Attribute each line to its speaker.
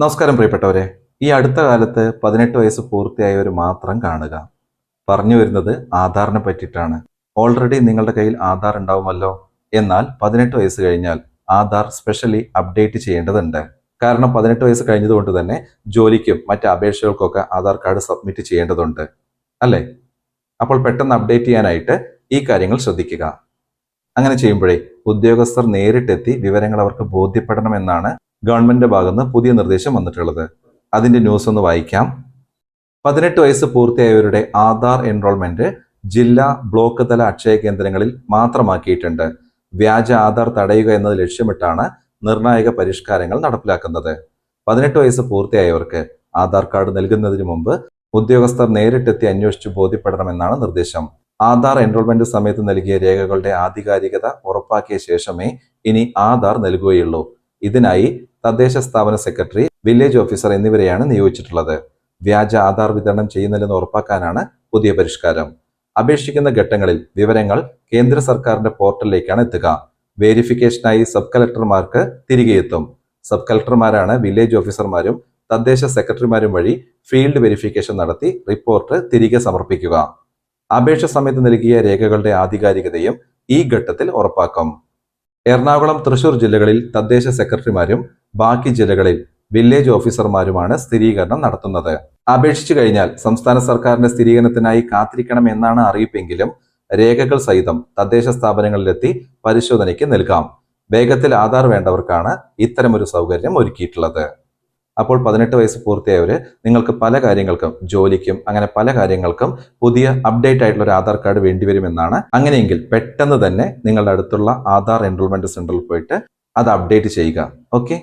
Speaker 1: നമസ്കാരം പ്രിയപ്പെട്ടവരെ ഈ അടുത്ത കാലത്ത് പതിനെട്ട് വയസ്സ് പൂർത്തിയായവർ മാത്രം കാണുക. പറഞ്ഞു വരുന്നത് ആധാറിനെ പറ്റിയിട്ടാണ്. ഓൾറെഡി നിങ്ങളുടെ കയ്യിൽ ആധാർ ഉണ്ടാവുമല്ലോ? എന്നാൽ പതിനെട്ട് വയസ്സ് കഴിഞ്ഞാൽ ആധാർ സ്പെഷ്യലി അപ്ഡേറ്റ് ചെയ്യേണ്ടതുണ്ട്. കാരണം പതിനെട്ട് വയസ്സ് കഴിഞ്ഞതുകൊണ്ട് തന്നെ ജോലിക്കും മറ്റ് അപേക്ഷകൾക്കൊക്കെ ആധാർ കാർഡ് സബ്മിറ്റ് ചെയ്യേണ്ടതുണ്ട്. അല്ലേ? അപ്പോൾ പെട്ടെന്ന് അപ്ഡേറ്റ് ചെയ്യാനായിട്ട് ഈ കാര്യങ്ങൾ ശ്രദ്ധിക്കുക. അങ്ങനെ ചെയ്യുമ്പോഴേ ഉദ്യോഗസ്ഥർ നേരിട്ടെത്തി വിവരങ്ങൾ അവർക്ക് ബോധ്യപ്പെടണമെന്നാണ് ഗവൺമെന്റിന്റെ ഭാഗത്ത് പുതിയ നിർദ്ദേശം വന്നിട്ടുള്ളത്. അതിന്റെ ന്യൂസ് ഒന്ന് വായിക്കാം. പതിനെട്ട് വയസ്സ് പൂർത്തിയായവരുടെ ആധാർ എൻറോൾമെന്റ് ജില്ലാ ബ്ലോക്ക് തല അക്ഷയ കേന്ദ്രങ്ങളിൽ മാത്രമാക്കിയിട്ടുണ്ട്. വ്യാജ ആധാർ തടയുക എന്നത് ലക്ഷ്യമിട്ടാണ് നിർണായക പരിഷ്കാരങ്ങൾ നടപ്പിലാക്കുന്നത്. പതിനെട്ട് വയസ്സ് പൂർത്തിയായവർക്ക് ആധാർ കാർഡ് നൽകുന്നതിന് മുമ്പ് ഉദ്യോഗസ്ഥർ നേരിട്ടെത്തി അന്വേഷിച്ച് ബോധ്യപ്പെടണമെന്നാണ് നിർദ്ദേശം. ആധാർ എൻറോൾമെന്റ് സമയത്ത് നൽകിയ രേഖകളുടെ ആധികാരികത ഉറപ്പാക്കിയ ശേഷമേ ഇനി ആധാർ നൽകുകയുള്ളൂ. ഇതിനായി തദ്ദേശ സ്ഥാപന സെക്രട്ടറി വില്ലേജ് ഓഫീസർ എന്നിവരെയാണ് നിയോഗിച്ചിട്ടുള്ളത്. വ്യാജ ആധാർ വിതരണം ചെയ്യുന്നില്ലെന്ന് ഉറപ്പാക്കാനാണ് പുതിയ പരിഷ്കാരം. അപേക്ഷിക്കുന്ന ഘട്ടങ്ങളിൽ വിവരങ്ങൾ കേന്ദ്ര സർക്കാരിന്റെ പോർട്ടലിലേക്കാണ് എത്തുക. വേരിഫിക്കേഷനായി സബ് കളക്ടർമാർക്ക് തിരികെ എത്തും. സബ് കളക്ടർമാരാണ് വില്ലേജ് ഓഫീസർമാരും തദ്ദേശ സെക്രട്ടറിമാരും വഴി ഫീൽഡ് വെരിഫിക്കേഷൻ നടത്തി റിപ്പോർട്ട് തിരികെ സമർപ്പിക്കുക. അപേക്ഷ സമയത്ത് നൽകിയ രേഖകളുടെ ആധികാരികതയും ഈ ഘട്ടത്തിൽ ഉറപ്പാക്കും. എറണാകുളം തൃശൂർ ജില്ലകളിൽ തദ്ദേശ സെക്രട്ടറിമാരും ബാക്കി ജില്ലകളിൽ വില്ലേജ് ഓഫീസർമാരുമാണ് സ്ഥിരീകരണം നടത്തുന്നത്. അപേക്ഷിച്ചു കഴിഞ്ഞാൽ സംസ്ഥാന സർക്കാരിന്റെ സ്ഥിരീകരണത്തിനായി കാത്തിരിക്കണം എന്നാണ് അറിയിപ്പെങ്കിലും രേഖകൾ സഹിതം തദ്ദേശ സ്ഥാപനങ്ങളിലെത്തി പരിശോധനയ്ക്ക് നൽകാം. വേഗത്തിൽ ആധാർ വേണ്ടവർക്കാണ് ഇത്തരമൊരു സൗകര്യം ഒരുക്കിയിട്ടുള്ളത്. അപ്പോൾ പതിനെട്ട് വയസ്സ് പൂർത്തിയായവര് നിങ്ങൾക്ക് പല കാര്യങ്ങൾക്കും ജോലിക്കും അങ്ങനെ പല കാര്യങ്ങൾക്കും പുതിയ അപ്ഡേറ്റ് ആയിട്ടുള്ള ഒരു ആധാർ കാർഡ് വേണ്ടിവരുമെന്നാണ് അങ്ങനെയെങ്കിൽ പെട്ടെന്ന് തന്നെ നിങ്ങളുടെ അടുത്തുള്ള ആധാർ എൻറോൾമെന്റ് സെന്ററിൽ പോയിട്ട് അത് അപ്ഡേറ്റ് ചെയ്യുക. ഓക്കെ